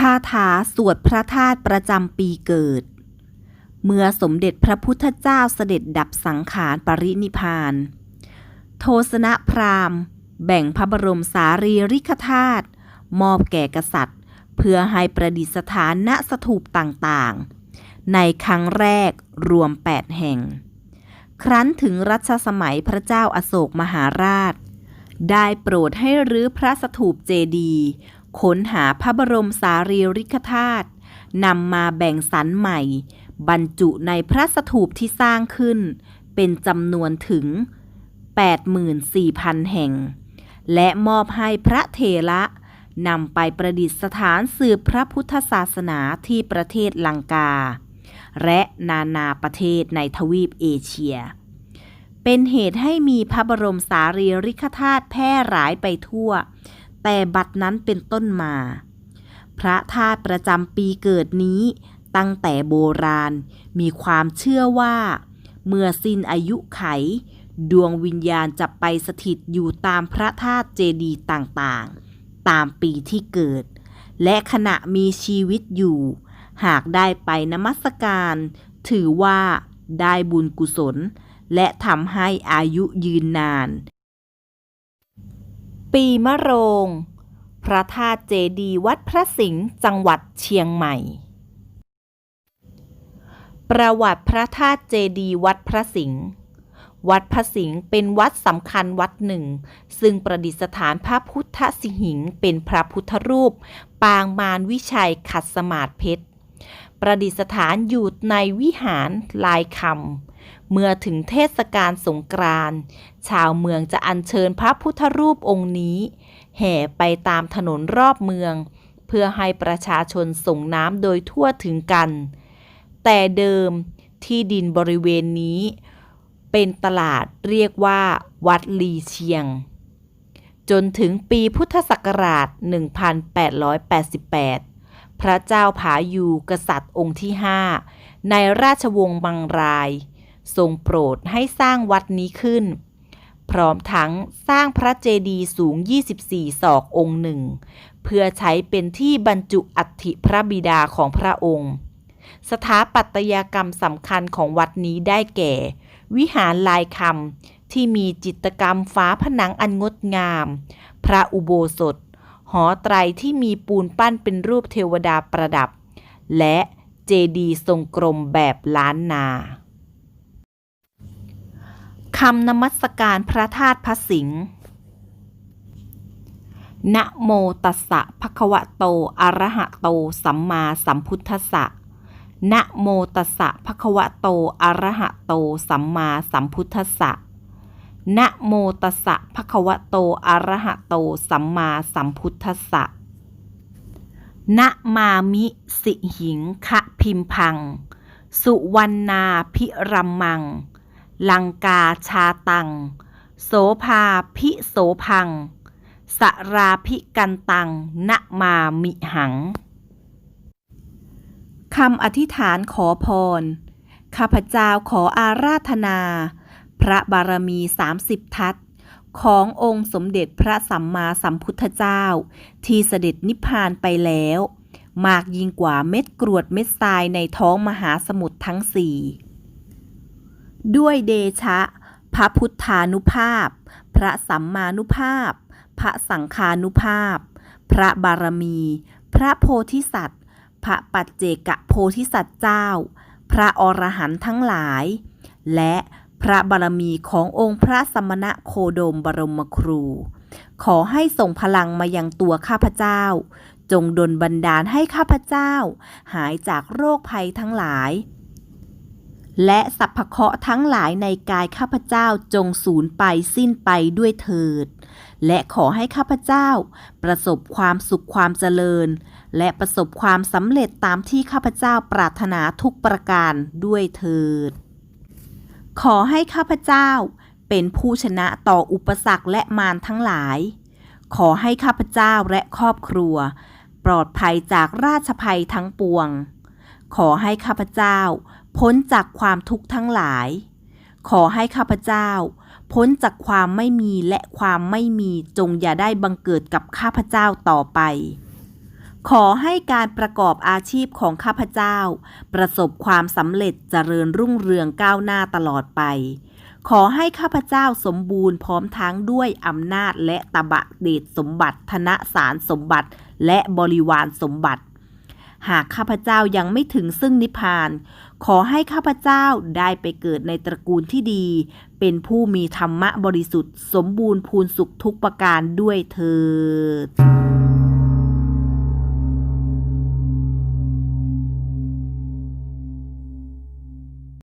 คาถาสวดพระธาตุประจำปีเกิด เมื่อสมเด็จพระพุทธเจ้าเสด็จดับสังขารปรินิพาน โทสนพราหมณ์ แบ่งพระบรมสารีริกธาตุมอบแก่กษัตริย์ เพื่อให้ประดิษฐานณสถูปต่างๆ ในครั้งแรกรวม 8 แห่ง ครั้นถึงรัชสมัยพระเจ้าอาโศกมหาราช ได้โปรดให้รื้อพระสถูปเจดีย์ ค้นหาพระบรมสารีริกธาตุนำมาแบ่งสรรใหม่ บรรจุในพระสถูปที่สร้างขึ้น เป็นจำนวนถึง 84,000 แห่ง และมอบให้พระเถระนำไปประดิษฐานสืบพระพุทธศาสนาที่ประเทศลังกา และนานาประเทศในทวีปเอเชีย เป็นเหตุให้มีพระบรมสารีริกธาตุแพร่หลายไปทั่ว แต่บัดนั้นเป็นต้นมา พระธาตุประจำปีเกิดนี้ตั้งแต่โบราณมีความเชื่อว่า เมื่อสิ้นอายุไข ดวงวิญญาณจะไปสถิตอยู่ตามพระธาตุเจดีย์ต่างๆ ตามปีที่เกิด และขณะมีชีวิตอยู่ หากได้ไปนมัสการ ถือว่าได้บุญกุศล และทำให้อายุยืนนาน ปีมะโรง พระธาตุเจดีวัดพระสิงห์จังหวัดเชียงใหม่ ประวัติพระธาตุเจดีวัดพระสิงห์วัดพระสิงห์เป็นวัดสำคัญวัดหนึ่ง ซึ่งประดิษฐานพระพุทธสิหิงค์เป็นพระพุทธรูป ปางมารวิชัยขัดสมาธิเพชรประดิษฐานอยู่ในวิหารลายคำ เมื่อถึงเทศกาลสงกรานต์ชาวเมืองจะอัญเชิญพระพุทธรูปองค์นี้ แห่ไปตามถนนรอบเมือง เพื่อให้ประชาชนส่งน้ำโดยทั่วถึงกัน แต่เดิมที่ดินบริเวณนี้ เป็นตลาดเรียกว่า วัดลีเชียง จนถึงปีพุทธศักราช 1888พระเจ้าผายูกษัตริย์องค์ที่5ในราชวงศ์บังราย ทรงโปรดให้สร้างวัดนี้ขึ้น พร้อมทั้งสร้างพระเจดีย์สูง 24 ศอกองค์หนึ่ง เพื่อใช้เป็นที่บรรจุอัฐิพระบิดาของพระองค์ สถาปัตยกรรมสำคัญของวัดนี้ได้แก่ วิหารลายคำที่มีจิตรกรรมฝาผนังอันงดงาม พระอุโบสถ หอไตรที่มีปูนปั้นเป็นรูปเทวดาประดับ และเจดีย์ทรงกลมแบบล้านนา คำนมัสการพระธาตุพระสิงห์นะโมตัสสะภะคะวะโต อะระหะโต สัมมาสัมพุทธัสสะนะโมตัสสะภะคะวะโต อะระหะโต สัมมาสัมพุทธัสสะนะโมตัสสะภะคะวะโต อะระหะโต สัมมาสัมพุทธัสสะนะมามิสิหิงคะพิมพัง สุวรรณาพิรัมมัง ลังกาชาตัง โสภาพิโสพัง สราพิกันตังนะมามิหัง คำอธิษฐานขอพร ข้าพเจ้าขออาราธนา พระบารมี30ทัศขององค์สมเด็จพระสัมมาสัมพุทธเจ้า ที่เสด็จนิพพานไปแล้ว มากยิ่งกว่าเม็ดกรวดเม็ดทรายในท้องมหาสมุทรทั้งสี่ ด้วยเดชะ พระพุทธานุภาพ พระสัมมานุภาพ พระสังฆานุภาพ พระบารมี พระโพธิสัตว์ พระปัจเจกโพธิสัตว์เจ้า พระอรหันต์ทั้งหลาย และพระบารมีขององค์พระสมณะโคดมบรมครู ขอให้ส่งพลังมายังตัวข้าพเจ้า จงดลบันดาลให้ข้าพเจ้า หายจากโรคภัยทั้งหลาย และสัพพเคราะห์ทั้งหลายในกายข้าพเจ้าจงสูญไปสิ้นไปด้วยเถิด และขอให้ข้าพเจ้า ประสบความสุขความเจริญ และประสบความสำเร็จตามที่ข้าพเจ้าปรารถนาทุกประการด้วยเถิด ขอให้ข้าพเจ้า เป็นผู้ชนะต่ออุปสรรคและมารทั้งหลาย ขอให้ข้าพเจ้าและครอบครัว ปลอดภัยจากราชภัยทั้งปวง ขอให้ข้าพเจ้า พ้นจากความทุกข์ทั้งหลาย ขอให้ข้าพเจ้า พ้นจากความไม่มีและความไม่มีจงอย่าได้บังเกิดกับข้าพเจ้าต่อไป ขอให้การประกอบอาชีพของข้าพเจ้า ประสบความสำเร็จเจริญรุ่งเรืองก้าวหน้าตลอดไปขอให้ข้าพเจ้าสมบูรณ์พร้อมทั้งด้วยอำนาจและตบะเดชสมบัติธนสารสมบัติ และบริวารสมบัติ หากข้าพเจ้ายังไม่ถึงซึ่งนิพพาน ขอให้ข้าพเจ้าได้ไปเกิดในตระกูลที่ดี เป็นผู้มีธรรมะบริสุทธิ์ สมบูรณ์พูนสุขทุกประการด้วยเถิด